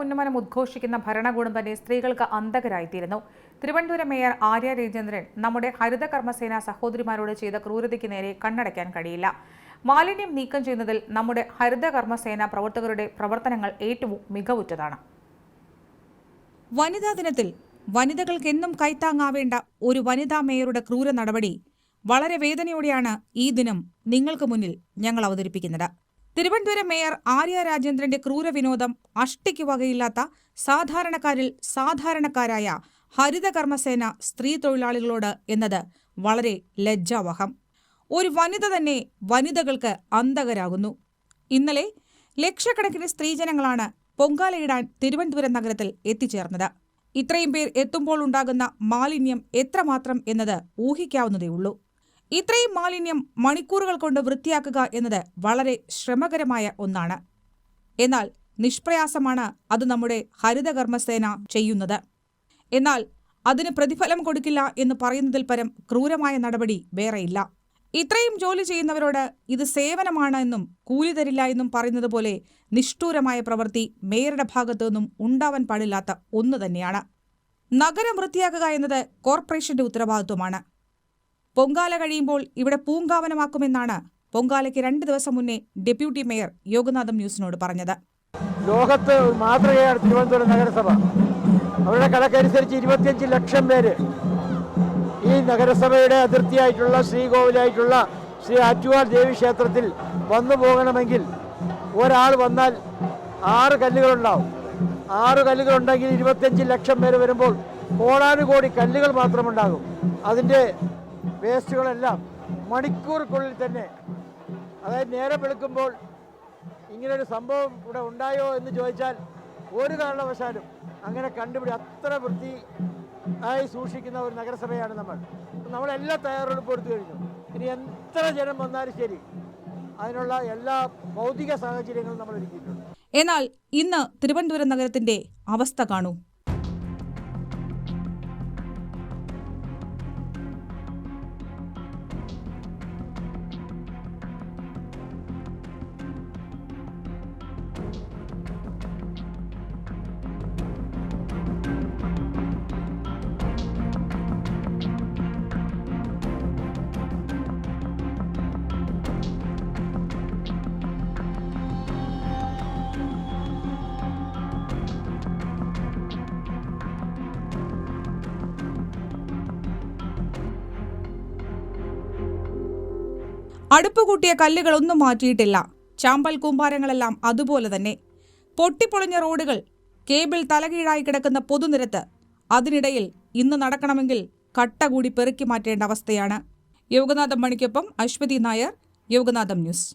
ഉന്നമനം ഉദ്ഘോഷിക്കുന്ന ഭരണകൂടം തന്നെ സ്ത്രീകൾക്ക് അന്തകരായിത്തീരുന്നു തിരുവനന്തപുരം മേയർ ആര്യ രാജേന്ദ്രൻ നമ്മുടെ ഹരിത കർമ്മസേന സഹോദരിമാരോട് ചെയ്ത ക്രൂരതയ്ക്ക് നേരെ കണ്ണടയ്ക്കാൻ കഴിയില്ല. മാലിന്യം നീക്കം ചെയ്യുന്നതിൽ നമ്മുടെ ഹരിത കർമ്മസേന പ്രവർത്തകരുടെ പ്രവർത്തനങ്ങൾ ഏറ്റവും മികവുറ്റതാണ്. വനിതാ ദിനത്തിൽ വനിതകൾക്ക് എന്നും കൈത്താങ്ങാവേണ്ട ഒരു വനിതാ മേയറുടെ ക്രൂര നടപടി വളരെ വേദനയോടെയാണ് ഈ ദിനം നിങ്ങൾക്ക് മുന്നിൽ ഞങ്ങൾ അവതരിപ്പിക്കുന്നത്. തിരുവനന്തപുരം മേയർ ആര്യ രാജേന്ദ്രന്റെ ക്രൂര വിനോദം അഷ്ടിക്ക് വകയില്ലാത്ത സാധാരണക്കാരിൽ സാധാരണക്കാരായ ഹരിതകർമ്മസേന സ്ത്രീ തൊഴിലാളികളോട് എന്നത് വളരെ ലജ്ജാവഹം. ഒരു വനിത തന്നെ വനിതകൾക്ക് അന്തകരാകുന്നു ഇന്നലെ ലക്ഷക്കണക്കിന് സ്ത്രീജനങ്ങളാണ് പൊങ്കാലയിടാൻ തിരുവനന്തപുരം നഗരത്തിൽ എത്തിച്ചേർന്നത്. ഇത്രയും പേർ എത്തുമ്പോൾ ഉണ്ടാകുന്ന മാലിന്യം എത്രമാത്രം എന്നത് ഊഹിക്കാവുന്നതേയുള്ളൂ. ഇത്രയും മാലിന്യം മണിക്കൂറുകൾ കൊണ്ട് വൃത്തിയാക്കുക എന്നത് വളരെ ശ്രമകരമായ ഒന്നാണ്. എന്നാൽ നിഷ്പ്രയാസമാണ് അത് നമ്മുടെ ഹരിതകർമ്മസേന ചെയ്യുന്നത്. എന്നാൽ അതിന് പ്രതിഫലം കൊടുക്കില്ല എന്ന് പറയുന്നതിൽ പരം ക്രൂരമായ നടപടി വേറെയില്ല. ഇത്രയും ജോലി ചെയ്യുന്നവരോട് ഇത് സേവനമാണ് എന്നും കൂലി തരില്ല എന്നും പറയുന്നത് പോലെ നിഷ്ഠൂരമായ പ്രവൃത്തി മേയറുടെ ഭാഗത്തു നിന്നും ഉണ്ടാവാൻ പാടില്ലാത്ത ഒന്ന് തന്നെയാണ്. നഗരം വൃത്തിയാക്കുക എന്നത് കോർപ്പറേഷന്റെ ഉത്തരവാദിത്വമാണ്. പൊങ്കാല കഴിയുമ്പോൾ ഇവിടെ പൂങ്കാവനമാക്കുമെന്നാണ് പൊങ്കാലയ്ക്ക് രണ്ട് ദിവസം മുന്നേ ഡെപ്യൂട്ടി മേയർ യോഗനാഥം ന്യൂസിനോട് പറഞ്ഞത്. ലോകത്ത് മാതൃകയാണ് തിരുവനന്തപുരം നഗരസഭ. അവരുടെ കണക്കനുസരിച്ച് ഇരുപത്തിയഞ്ച് ലക്ഷം പേര് ഈ നഗരസഭയുടെ അതിർത്തിയായിട്ടുള്ള ശ്രീകോവിലായിട്ടുള്ള ശ്രീ ആറ്റുവാർ ദേവി ക്ഷേത്രത്തിൽ വന്നു പോകണമെങ്കിൽ ഒരാൾ വന്നാൽ ആറ് കല്ലുകളുണ്ടാവും. ആറ് കല്ലുകളുണ്ടെങ്കിൽ ഇരുപത്തിയഞ്ച് ലക്ഷം പേര് വരുമ്പോൾ കോടാനുകോടി കല്ലുകൾ മാത്രമുണ്ടാകും. അതിന്റെ വേസ്റ്റുകളെല്ലാം മണിക്കൂർക്കുള്ളിൽ തന്നെ അതായത് നേരെ വെളുക്കുമ്പോൾ ഇങ്ങനൊരു സംഭവം ഇവിടെ ഉണ്ടായോ എന്ന് ചോദിച്ചാൽ ഒരു കാരണവശാലും അങ്ങനെ കണ്ടുപിടി അത്ര വൃത്തി ആയി സൂക്ഷിക്കുന്ന ഒരു നഗരസഭയാണ് നമ്മൾ. നമ്മളെല്ലാ തയ്യാറെടുപ്പ് എടുത്തു കഴിഞ്ഞു. ഇനി എത്ര ജനം വന്നാലും ശരി അതിനുള്ള എല്ലാ ഭൗതിക സാഹചര്യങ്ങളും നമ്മൾ ഒരുക്കിയിട്ടുണ്ട്. എന്നാൽ ഇന്ന് തിരുവനന്തപുരം നഗരത്തിന്റെ അവസ്ഥ കാണൂ. അടുപ്പ് കൂട്ടിയ കല്ലുകളൊന്നും മാറ്റിയിട്ടില്ല. ചാമ്പൽ കൂമ്പാരങ്ങളെല്ലാം അതുപോലെ തന്നെ. പൊട്ടിപ്പൊളിഞ്ഞ റോഡുകൾ കേബിൾ തലകീഴായി കിടക്കുന്ന പൊതുനിരത്ത് അതിനിടയിൽ ഇന്ന് നടക്കണമെങ്കിൽ കട്ട കൂടി പെറുക്കി മാറ്റേണ്ട അവസ്ഥയാണ്. യോഗനാഥം മണിക്കൊപ്പം അശ്വതി നായർ യോഗനാഥം ന്യൂസ്.